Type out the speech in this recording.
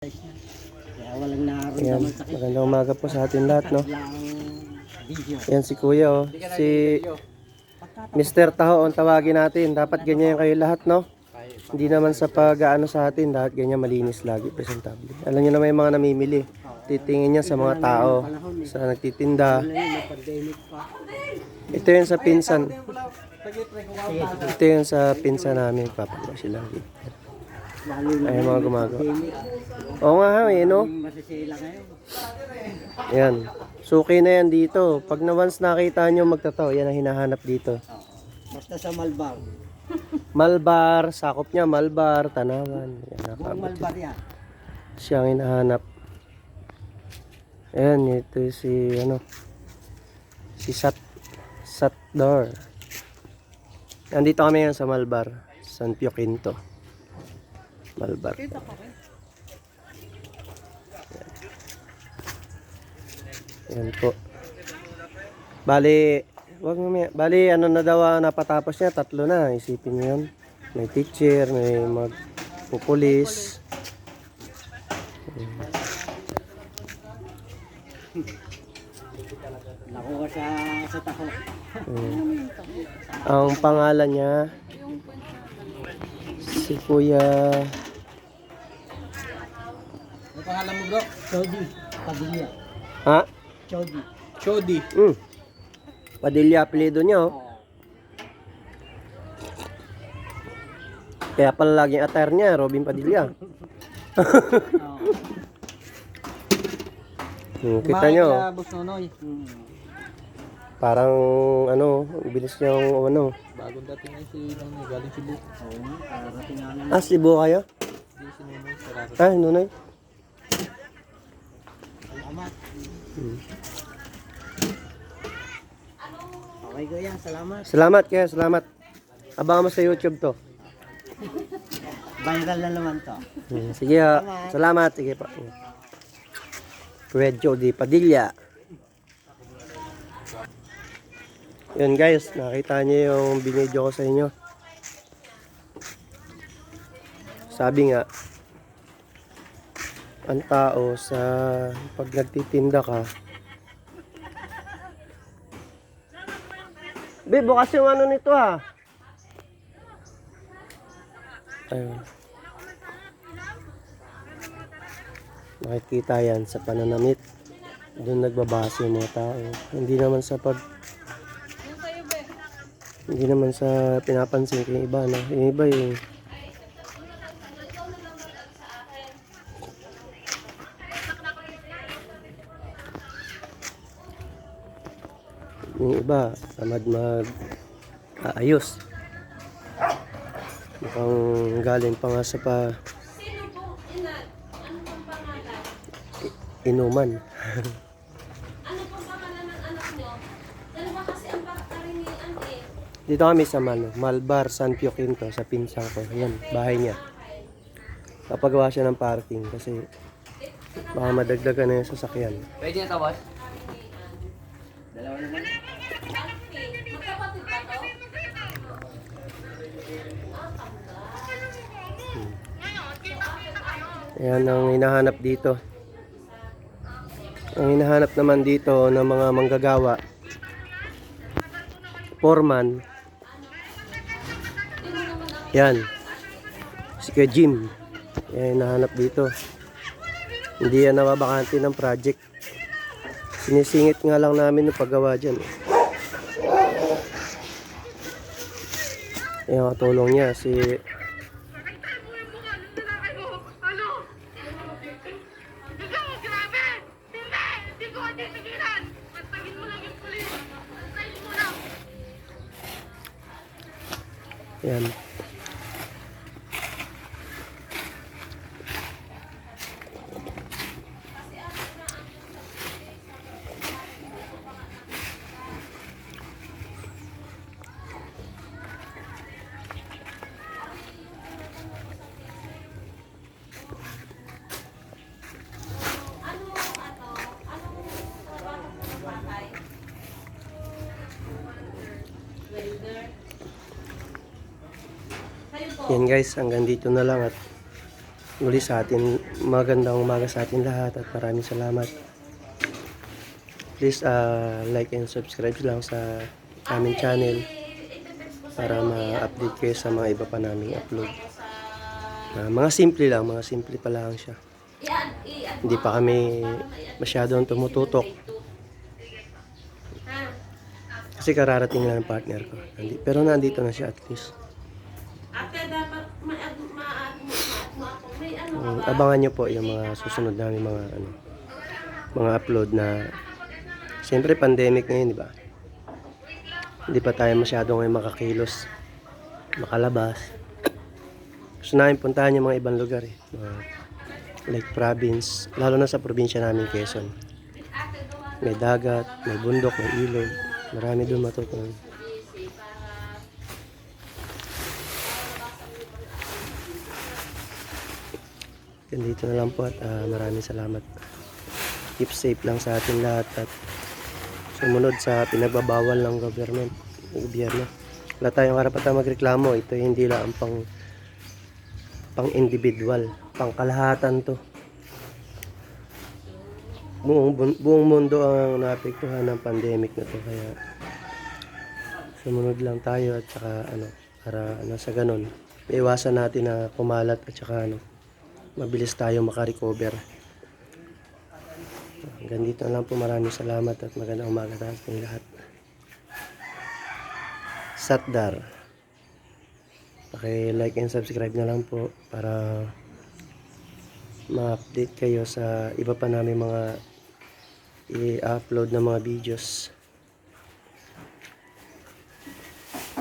Kaya walang Ayan, nararamdaman sakit. magandang umaga po sa atin lahat, no? Lang video. Ayan si Kuya, oh. Si Mr. Taho, ang tawagin natin. Dapat ganyan kayo lahat, no? Hindi naman sa pag-ano sa atin, dapat ganyan malinis lagi, presentable. Alam niyo naman yung mga namimili. Titingin niya sa mga tao, sa nagtitinda. May pandemic pa. Ito yun sa pinsan. Ito yun sa pinsan namin, papagawa sila. Lalo na Ay, mga gumagawa. Oo nga, eh, no? Masisila ngayon. Ayan. Suki na yan dito. Pag na once nakita nyo magtataw, yan ang hinahanap dito. Basta sa Malbar. Malbar, sakop niya, Malbar, Tanawan. Yan, Buong nakabot Malbar yan. siya ang hinahanap. Ayan, ito si, ano, si Sat, Satdor. Nandito kami ngayon sa Malbar, San Pio Quinto. Malbar. Ayan po. Bali, wag mo may, bali ano na daw ang napatapos niya, tatlo na, isipin niyo yun. May teacher, may magpupulis. Nakuha sa, sa taho. Mm. Ang pangalan niya si Kuya pangalan mo bro? Chody. Padilla. ha? Chody. Chody. Mm. Padilla apelyido niya oh. Kaya pala laging attire niya, Robin Padilla. Oo. Hmm, kita Nonoy. Hmm. parang ano, bilis niyang ano. Bagong dating na si Nonoy. Galing Cebu. Oo nga, kararating namin. Ah, Cebu kayo? Si Nonoy. Ah, nunay. Salamat. Hmm. Okay kuya, salamat. Salamat kaya, salamat. Abangan mo sa YouTube to. Viral na naman to. Hmm, sige ha. Salamat. Sige pa. Kuya Jody Padilla. Yun guys, nakita niyo yung binidyo ko sa inyo. Sabi nga, ang tao sa pag nagtitinda ka, Be, bukas yung ano nito ha. Ayun. Makikita yan sa pananamit. Doon nagbabase yung mga tao. Hindi naman sa pag... Hindi naman sa pinapansin ko iba. No? Yung iba yung... Yung iba, tamad mag aayos. Mukhang galing pa nga sa pa Sino pong ina? Ano pong pangalan? inuman. Ano pong pangalan ng anak nyo? Dalawa kasi ang karinian eh. Dito kami sa Mano, Malbar, San Pio Quinto, sa pinsang ko. Yan, bahay niya. Papagawa siya ng parking kasi baka madagdagan na yung sasakyan. Pwede na tawad? Dalawa naman. Magkapatid ba to? Ayan ang hinahanap dito. Ang hinahanap naman dito ng mga manggagawa. Foreman. Yan. Si Kuya Jim. Yan hinahanap dito. Hindi yan nababakante ng project. Sinisingit nga lang namin yung paggawa dyan. Yan katulong niya si Yan. Yan guys, hanggang dito na lang at muli sa atin. Magandang umaga sa atin lahat at maraming salamat. Please uh, like and subscribe lang sa aming channel para ma-update kayo sa mga iba pa naming upload. Ah, mga simple lang, mga simple pa lang siya. Hindi pa kami masyadong tumututok kasi kararating lang ng partner ko. Pero nandito na siya at least. Ate, dapat ma- ma- ma- ma- ma- may ano ka ba? abangan nyo po yung mga susunod namin mga ano mga upload na Siyempre pandemic ngayon, di ba? Hindi pa tayo masyado ngayon makakilos, makalabas. Gusto namin puntahan yung mga ibang lugar eh. Mga, like province, lalo na sa probinsya namin Quezon. May dagat, may bundok, may ilog. Marami doon matutunan. Yan dito na lang po at ah, maraming salamat. Keep safe lang sa atin lahat at sumunod sa pinagbabawal ng government, gobyerno. Wala tayong karapatan magreklamo. Ito hindi lang pang pang individual, pang kalahatan to. Buong, buong mundo ang naapektuhan ng pandemic na to kaya sumunod lang tayo at saka ano para ano sa ganun iwasan natin na kumalat at saka ano mabilis tayo makarecover. Hanggang dito lang po. Maraming salamat at magandang umaga sa ating lahat. Satdar. Paki-like and subscribe na lang po para ma-update kayo sa iba pa namin mga i-upload na mga videos.